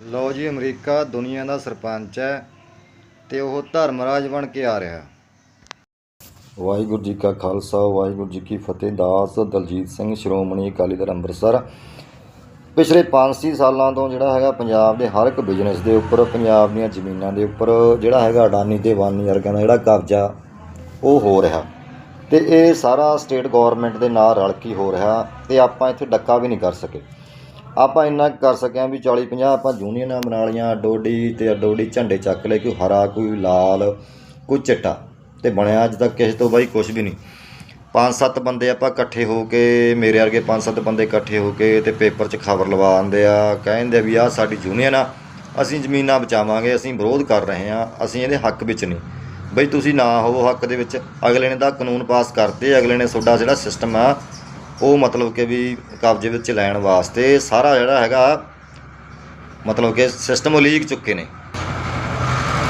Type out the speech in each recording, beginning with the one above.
ਲਓ ਜੀ, ਅਮਰੀਕਾ ਦੁਨੀਆ ਦਾ ਸਰਪੰਚ ਹੈ ਤੇ ਉਹ ਧਰਮਰਾਜ ਬਣ ਕੇ ਆ ਰਿਹਾ। ਵਾਹਿਗੁਰੂ ਜੀ ਕਾ ਖਾਲਸਾ, ਵਾਹਿਗੁਰੂ ਜੀ ਕੀ ਫਤਿਹ। ਦਾਸ ਦਲਜੀਤ ਸਿੰਘ, ਸ਼੍ਰੋਮਣੀ ਅਕਾਲੀ ਦਲ ਅੰਮ੍ਰਿਤਸਰ। ਪਿਛਲੇ 5-6 ਸਾਲਾਂ ਤੋਂ ਜਿਹੜਾ ਹੈਗਾ ਪੰਜਾਬ ਦੇ ਹਰ ਇੱਕ ਬਿਜ਼ਨਸ ਦੇ ਉੱਪਰ, ਪੰਜਾਬ ਦੀਆਂ ਜ਼ਮੀਨਾਂ ਦੇ ਉੱਪਰ ਜਿਹੜਾ ਹੈਗਾ ਅਡਾਨੀ ਤੇ ਵਾਨੀ ਵਰਗਾਂ ਦਾ ਜਿਹੜਾ ਕਬਜ਼ਾ ਉਹ ਹੋ ਰਿਹਾ। ਤੇ ਇਹ ਸਾਰਾ ਸਟੇਟ ਗਵਰਨਮੈਂਟ ਦੇ ਨਾਲ ਰਲ ਕੇ ਹੋ ਰਿਹਾ ਤੇ ਆਪਾਂ ਇੱਥੇ ਡੱਕਾ ਵੀ ਨਹੀਂ ਕਰ ਸਕੇ। ਆਪਾਂ ਇੰਨਾ ਕਰ ਸਕਿਆ ਵੀ 40 50 ਆਪਾਂ ਯੂਨੀਅਨਾਂ ਬਣਾ ਲਈਆਂ ਡੋਡੀ ਤੇ ਡੋਡੀ ਝੰਡੇ ਚੱਕ ਲਏ, ਕੋਈ ਹਰਾ, ਕੋਈ ਲਾਲ, ਕੋਈ ਚਿੱਟਾ ਤੇ ਬਣਿਆ ਅੱਜ ਤੱਕ ਕਿਸੇ ਤੋਂ ਬਾਈ ਕੁਝ ਵੀ ਨਹੀਂ। ਪੰਜ ਸੱਤ ਬੰਦੇ ਆਪਾਂ ਇਕੱਠੇ ਹੋ ਕੇ, ਮੇਰੇ ਵਰਗੇ ਪੰਜ ਸੱਤ ਬੰਦੇ ਇਕੱਠੇ ਹੋ ਕੇ ਤੇ ਪੇਪਰ 'ਚ ਖਬਰ ਲਵਾ ਆਂਦੇ ਆ, ਕਹਿੰਦੇ ਵੀ ਆਹ ਸਾਡੀ ਯੂਨੀਅਨ ਆ, ਅਸੀਂ ਜ਼ਮੀਨਾਂ ਬਚਾਵਾਂਗੇ, ਅਸੀਂ ਵਿਰੋਧ ਕਰ ਰਹੇ ਆ, ਅਸੀਂ ਇਹਦੇ ਹੱਕ ਵਿੱਚ ਨਹੀਂ। ਬਈ ਤੁਸੀਂ ਨਾ ਹੋਵੋ ਹੱਕ ਦੇ ਵਿੱਚ, ਅਗਲੇ ਨੇ ਤਾਂ ਕਾਨੂੰਨ ਪਾਸ ਕਰਤੇ, ਅਗਲੇ ਨੇ ਤੁਹਾਡਾ ਜਿਹੜਾ ਸਿਸਟਮ ਆ ਉਹ ਮਤਲਬ ਕਿ ਵੀ ਕਬਜ਼ੇ ਵਿੱਚ ਲੈਣ ਵਾਸਤੇ ਸਾਰਾ ਜਿਹੜਾ ਹੈਗਾ, ਮਤਲਬ ਕਿ ਸਿਸਟਮ ਉਲੀਕ ਚੁੱਕੇ ਨੇ।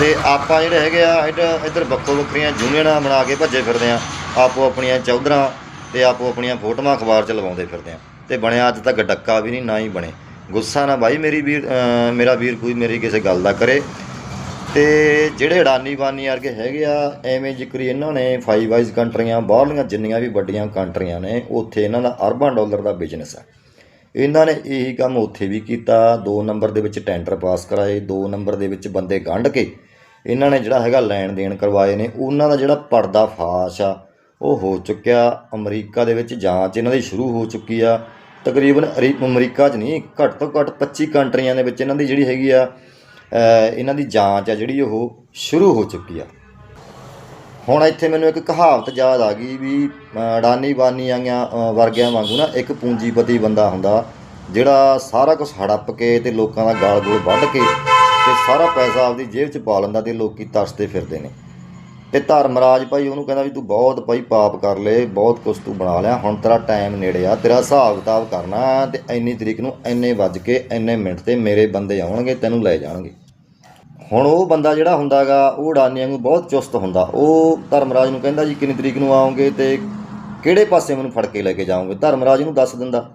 ਤੇ ਆਪਾਂ ਜਿਹੜੇ ਹੈਗੇ ਆ, ਇੱਧਰ ਇੱਧਰ ਵੱਖੋ ਵੱਖਰੀਆਂ ਯੂਨੀਅਨਾਂ ਬਣਾ ਕੇ ਭੱਜੇ ਫਿਰਦੇ ਆ। ਆਪੋ ਆਪਣੀਆਂ ਚੌਧਰਾਂ ਤੇ ਆਪੋ ਆਪਣੀਆਂ ਫੋਟੋਆਂ ਅਖਬਾਰ 'ਚ ਲਵਾਉਂਦੇ ਫਿਰਦੇ ਆ। ਤੇ ਬਣਿਆ ਅੱਜ ਤੱਕ ਡੱਕਾ ਵੀ ਨਹੀਂ, ਨਾ ਹੀ ਬਣੇ। ਗੁੱਸਾ ਨਾ ਬਾਈ ਮੇਰੀ ਵੀਰ ਮੇਰਾ ਵੀਰ ਕੋਈ ਮੇਰੀ ਕਿਸੇ ਗੱਲ ਦਾ ਕਰੇ। ਤੇ ਜਿਹੜੇ ਅਡਾਨੀ ਬਾਨੀ ਵਰਗੇ ਹੈਗੇ ਆ, ਐਵੇਂ ਜ਼ਿਕਰੀ ਇਹਨਾਂ ਨੇ ਫਾਈਵ ਵਾਈਜ਼ ਕੰਟਰੀਆਂ, ਬਾਹਰਲੀਆਂ ਜਿੰਨੀਆਂ ਵੀ ਵੱਡੀਆਂ ਕੰਟਰੀਆਂ ਨੇ, ਉੱਥੇ ਇਹਨਾਂ ਦਾ ਅਰਬਾਂ ਡਾਲਰ ਦਾ ਬਿਜ਼ਨਸ ਆ। ਇਹਨਾਂ ਨੇ ਇਹੀ ਕੰਮ ਉੱਥੇ ਵੀ ਕੀਤਾ 2 ਨੰਬਰ ਦੇ ਵਿੱਚ ਟੈਂਡਰ ਪਾਸ ਕਰਾਏ 2 ਨੰਬਰ ਦੇ ਵਿੱਚ ਬੰਦੇ ਗੰਢ ਕੇ ਇਹਨਾਂ ਨੇ ਜਿਹੜਾ ਹੈਗਾ ਲੈਣ ਦੇਣ ਕਰਵਾਏ ਨੇ, ਉਹਨਾਂ ਦਾ ਜਿਹੜਾ ਪਰਦਾ ਫਾਸ਼ ਆ, ਉਹ ਹੋ ਚੁੱਕਿਆ। ਅਮਰੀਕਾ ਦੇ ਵਿੱਚ ਜਾਂਚ ਇਹਨਾਂ ਦੀ ਸ਼ੁਰੂ ਹੋ ਚੁੱਕੀ ਆ। ਤਕਰੀਬਨ ਅਰੀ- ਅਮਰੀਕਾ 'ਚ ਨਹੀਂ, ਘੱਟ ਤੋਂ ਘੱਟ 25 ਕੰਟਰੀਆਂ ਦੇ ਵਿੱਚ ਇਹਨਾਂ ਦੀ ਜਿਹੜੀ ਹੈਗੀ ਆ ਇਹਨਾਂ ਦੀ ਜਾਂਚ ਆ ਜਿਹੜੀ ਉਹ ਸ਼ੁਰੂ ਹੋ ਚੁੱਕੀ ਆ। ਹੁਣ ਇੱਥੇ ਮੈਨੂੰ ਇੱਕ ਕਹਾਵਤ ਯਾਦ ਆ ਗਈ ਵੀ ਅਡਾਨੀ ਬਾਨੀ ਆਈਆਂ ਵਰਗਿਆਂ ਵਾਂਗੂ ਨਾ ਇੱਕ ਪੂੰਜੀਪਤੀ ਬੰਦਾ ਹੁੰਦਾ ਜਿਹੜਾ ਸਾਰਾ ਕੁਝ ਹੜੱਪ ਕੇ ਤੇ ਲੋਕਾਂ ਦਾ ਗਾਲ ਗੋਲ ਵੱਢ ਕੇ ਤੇ ਸਾਰਾ ਪੈਸਾ ਆਪਦੀ ਜੇਬ 'ਚ ਪਾ ਲੈਂਦਾ ਤੇ ਲੋਕੀ ਤਰਸਦੇ ਫਿਰਦੇ ਨੇ। ਤੇ ਧਰਮਰਾਜ ਭਾਈ ਉਹਨੂੰ ਕਹਿੰਦਾ ਵੀ ਤੂੰ ਬਹੁਤ ਭਾਈ ਪਾਪ ਕਰ ਲਏ, ਬਹੁਤ ਕੁਝ ਤੂੰ ਬਣਾ ਲਿਆ, ਹੁਣ ਤੇਰਾ ਟਾਈਮ ਨੇੜੇ ਆ, ਤੇਰਾ ਹਿਸਾਬ ਕਿਤਾਬ ਕਰਨਾ ਤੇ ਇੰਨੀ ਤਰੀਕ ਨੂੰ ਇੰਨੇ ਵੱਜ ਕੇ, ਇੰਨੇ ਮਿੰਟ ਤੇ ਮੇਰੇ ਬੰਦੇ ਆਉਣਗੇ, ਤੈਨੂੰ ਲੈ ਜਾਣਗੇ। ਹੁਣ ਉਹ ਬੰਦਾ ਜਿਹੜਾ ਹੁੰਦਾਗਾ, ਉਹ ਅਡਾਨੀਆਂ ਨੂੰ ਬਹੁਤ ਚੁਸਤ ਹੁੰਦਾ। ਉਹ ਧਰਮਰਾਜ ਨੂੰ ਕਹਿੰਦਾ ਜੀ, ਕਿੰਨੀ ਤਰੀਕ ਨੂੰ ਆਉਂਗੇ ਤੇ ਕਿਹੜੇ ਪਾਸੇ ਮੈਨੂੰ ਫੜ ਕੇ ਲੈ ਕੇ ਜਾਓਗੇ? ਧਰਮਰਾਜ ਨੂੰ ਦੱਸ ਦਿੰਦਾ।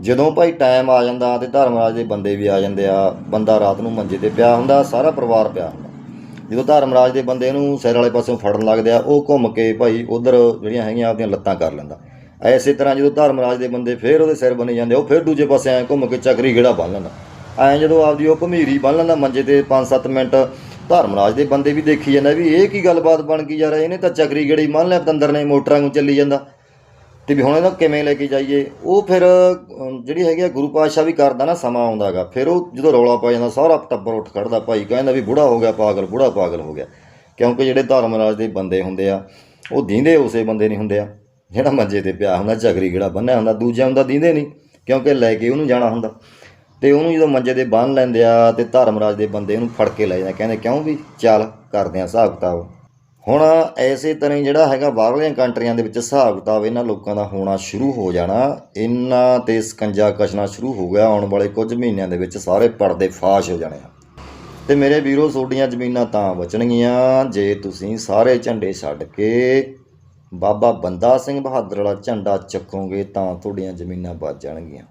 ਜਦੋਂ ਭਾਈ ਟਾਈਮ ਆ ਜਾਂਦਾ ਤੇ ਧਰਮਰਾਜ ਦੇ ਬੰਦੇ ਵੀ ਆ ਜਾਂਦੇ ਆ। ਬੰਦਾ ਰਾਤ ਨੂੰ ਮੰਜੇ ਤੇ ਪਿਆ ਹੁੰਦਾ, ਸਾਰਾ ਪਰਿਵਾਰ ਪਿਆ ਹੁੰਦਾ। ਜਦੋਂ ਧਰਮਰਾਜ ਦੇ ਬੰਦੇ ਨੂੰ ਸਿਰ ਵਾਲੇ ਪਾਸਿਓਂ ਫੜਨ ਲੱਗਦੇ ਆ, ਉਹ ਘੁੰਮ ਕੇ ਭਾਈ ਉਧਰ ਜਿਹੜੀਆਂ ਹੈਗੀਆਂ ਆਪਦੀਆਂ ਲੱਤਾਂ ਕਰ ਲੈਂਦਾ। ਐਸੇ ਤਰ੍ਹਾਂ ਜਦੋਂ ਧਰਮਰਾਜ ਦੇ ਬੰਦੇ ਫੇਰ ਉਹਦੇ ਸਿਰ ਬਣੇ ਜਾਂਦੇ, ਉਹ ਫੇਰ ਦੂਜੇ ਪਾਸੇ ਐ ਘੁੰਮ ਕੇ ਚੱਕਰੀ ਗੇੜਾ ਬੰਨ ਲੈਂਦਾ। ਐ ਜਦੋਂ ਆਪਦੀ ਉਹ ਭਮੀਰੀ ਬੰਨ ਲੈਂਦਾ ਮੰਜੇ ਤੇ 5-7 ਮਿੰਟ, ਧਰਮਰਾਜ ਦੇ ਬੰਦੇ ਵੀ ਦੇਖੀ ਜਾਂਦਾ ਵੀ ਇਹ ਕੀ ਗੱਲਬਾਤ ਬਣ ਗਈ ਯਾਰ, ਇਹਨੇ ਤਾਂ ਚੱਕਰੀ ਗੇੜੀ ਮੰਨ ਲਿਆ ਪਤੰਦਰ ਨੇ ਮੋਟਰਾਂ ਨੂੰ ਚੱਲੀ ਜਾਂਦਾ। ਤੇ ਵੀ ਹੁਣ ਇਹਦਾ ਕਿਵੇਂ ਲੈ ਕੇ ਜਾਈਏ? ਉਹ ਫਿਰ ਜਿਹੜੀ ਹੈਗੀ ਆ ਗੁਰੂ ਪਾਤਸ਼ਾਹ ਵੀ ਕਰਦਾ ਨਾ, ਸਮਾਂ ਆਉਂਦਾਗਾ ਫਿਰ ਉਹ ਜਦੋਂ ਰੌਲਾ ਪਾ ਜਾਂਦਾ, ਸਾਰਾ ਟੱਬਰ ਉੱਠ ਖੜਦਾ, ਭਾਈ ਕਹਿੰਦਾ ਵੀ ਬੁੜਾ ਹੋ ਗਿਆ, ਪਾਗਲ, ਬੁੜਾ ਪਾਗਲ ਹੋ ਗਿਆ। ਕਿਉਂਕਿ ਜਿਹੜੇ ਧਰਮਰਾਜ ਦੇ ਬੰਦੇ ਹੁੰਦੇ ਆ, ਉਹ ਦੀਂਦੇ ਉਸੇ ਬੰਦੇ ਨਹੀਂ ਹੁੰਦੇ ਆ। ਜਿਹੜਾ ਮੰਜੇ ਤੇ ਪਿਆ ਹੁੰਦਾ ਝਗਰੀ ਜਿਹੜਾ ਬੰਨਿਆ ਹੁੰਦਾ, ਦੂਜਿਆਂ ਹੁੰਦਾ ਦੀਂਦੇ ਨਹੀਂ, ਕਿਉਂਕਿ ਲੈ ਕੇ ਉਹਨੂੰ ਜਾਣਾ ਹੁੰਦਾ। ਤੇ ਉਹਨੂੰ ਜਦੋਂ ਮੰਜੇ ਤੇ ਬੰਨ ਲੈਂਦੇ ਆ ਤੇ ਧਰਮਰਾਜ ਦੇ ਬੰਦੇ ਉਹਨੂੰ ਫੜ ਕੇ ਲੈ ਜਾਂਦੇ ਕਹਿੰਦੇ, ਕਿਉਂ ਵੀ ਚੱਲ ਕਰਦੇ ਆ, ਹਿਸਾਬ ਕਿਤਾਬ? ਹੁਣ ਐਸੇ ਤਰ੍ਹਾਂ ਹੀ ਜਿਹੜਾ ਹੈਗਾ ਬਾਹਰਲੀਆਂ ਕੰਟਰੀਆਂ ਦੇ ਵਿੱਚ ਹਿਸਾਬ ਕਿਤਾਬ ਇਹਨਾਂ ਲੋਕਾਂ ਦਾ ਹੋਣਾ ਸ਼ੁਰੂ ਹੋ ਜਾਣਾ। ਇਹਨਾਂ ਤੇ ਸਕੰਜਾ ਕਸ਼ਣਾ ਸ਼ੁਰੂ ਹੋ ਗਿਆ, ਆਉਣ ਵਾਲੇ ਕੁਝ ਮਹੀਨਿਆਂ ਦੇ ਵਿੱਚ ਸਾਰੇ ਪਰਦੇ ਫਾਸ਼ ਹੋ ਜਾਣੇ ਆ। ਤੇ ਮੇਰੇ ਵੀਰੋ, ਤੁਹਾਡੀਆਂ ਜ਼ਮੀਨਾਂ ਤਾਂ ਬਚਣਗੀਆਂ। ਜੇ ਤੁਸੀਂ ਸਾਰੇ ਝੰਡੇ ਛੱਡ ਕੇ ਬਾਬਾ ਬੰਦਾ ਸਿੰਘ ਬਹਾਦਰ ਵਾਲਾ ਝੰਡਾ ਚੱਕੋਗੇ ਤਾਂ ਤੁਹਾਡੀਆਂ ਜ਼ਮੀਨਾਂ ਬਚ ਜਾਣਗੀਆਂ।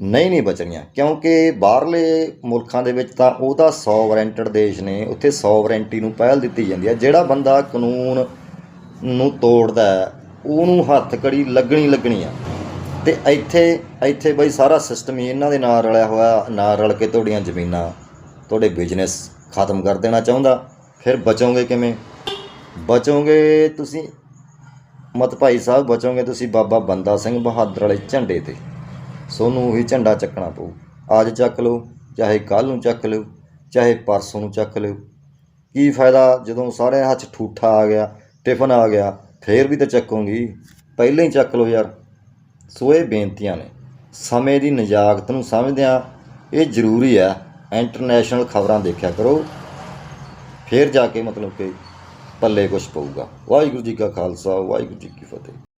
ਨਹੀਂ ਨਹੀਂ ਬਚਣੀਆਂ। ਕਿਉਂਕਿ ਬਾਹਰਲੇ ਮੁਲਕਾਂ ਦੇ ਵਿੱਚ ਤਾਂ ਉਹ ਤਾਂ ਸੋਵਰੈਂਟਡ ਦੇਸ਼ ਨੇ, ਉੱਥੇ ਸੋਵਰੈਂਟੀ ਨੂੰ ਪਹਿਲ ਦਿੱਤੀ ਜਾਂਦੀ ਹੈ। ਜਿਹੜਾ ਬੰਦਾ ਕਾਨੂੰਨ ਨੂੰ ਤੋੜਦਾ ਉਹਨੂੰ ਹੱਥ ਕੜੀ ਲੱਗਣੀ ਲੱਗਣੀ ਆ। ਤੇ ਇੱਥੇ ਇੱਥੇ ਬਈ ਸਾਰਾ ਸਿਸਟਮ ਹੀ ਇਹਨਾਂ ਦੇ ਨਾਲ ਰਲਿਆ ਹੋਇਆ, ਨਾਲ ਰਲ ਕੇ ਤੁਹਾਡੀਆਂ ਜ਼ਮੀਨਾਂ, ਤੁਹਾਡੇ ਬਿਜ਼ਨਸ ਖਤਮ ਕਰ ਦੇਣਾ ਚਾਹੁੰਦਾ। ਫਿਰ ਬਚੋਗੇ ਕਿਵੇਂ? ਬਚੋਗੇ ਤੁਸੀਂ, ਮਤ ਭਾਈ ਸਾਹਿਬ, ਬਚੋਗੇ ਤੁਸੀਂ ਬਾਬਾ ਬੰਦਾ ਸਿੰਘ ਬਹਾਦਰ ਵਾਲੇ ਝੰਡੇ ਤੇ। ਸੋਨੂੰ ਹੀ ਝੰਡਾ ਚੱਕਣਾ ਪਊ। ਅੱਜ ਚੱਕ ਲਓ, ਚਾਹੇ ਕੱਲ ਨੂੰ ਚੱਕ ਲਓ, ਚਾਹੇ ਪਰਸੋਂ ਨੂੰ ਚੱਕ ਲਓ। ਕੀ ਫਾਇਦਾ ਜਦੋਂ ਸਾਰੇ ਹੱਥ ਠੂਠਾ ਆ ਗਿਆ, ਟਿਫਨ ਆ ਗਿਆ, ਫੇਰ ਵੀ ਤਾਂ ਚੱਕੋਗੀ। ਪਹਿਲਾਂ ਹੀ ਚੱਕ ਲਓ ਯਾਰ। ਸੋ ਇਹ ਬੇਨਤੀਆਂ ਨੇ। ਸਮੇਂ ਦੀ ਨਜਾਕਤ ਨੂੰ ਸਮਝਦਿਆਂ ਇਹ ਜ਼ਰੂਰੀ ਹੈ ਇੰਟਰਨੈਸ਼ਨਲ ਖਬਰਾਂ ਦੇਖਿਆ ਕਰੋ। ਫੇਰ ਜਾ ਕੇ ਮਤਲਬ ਕਿ ਪੱਲੇ ਕੁਝ ਪਊਗਾ। ਵਾਹਿਗੁਰੂ ਜੀ ਕਾ ਖਾਲਸਾ, ਵਾਹਿਗੁਰੂ ਜੀ ਕੀ ਫਤਿਹ।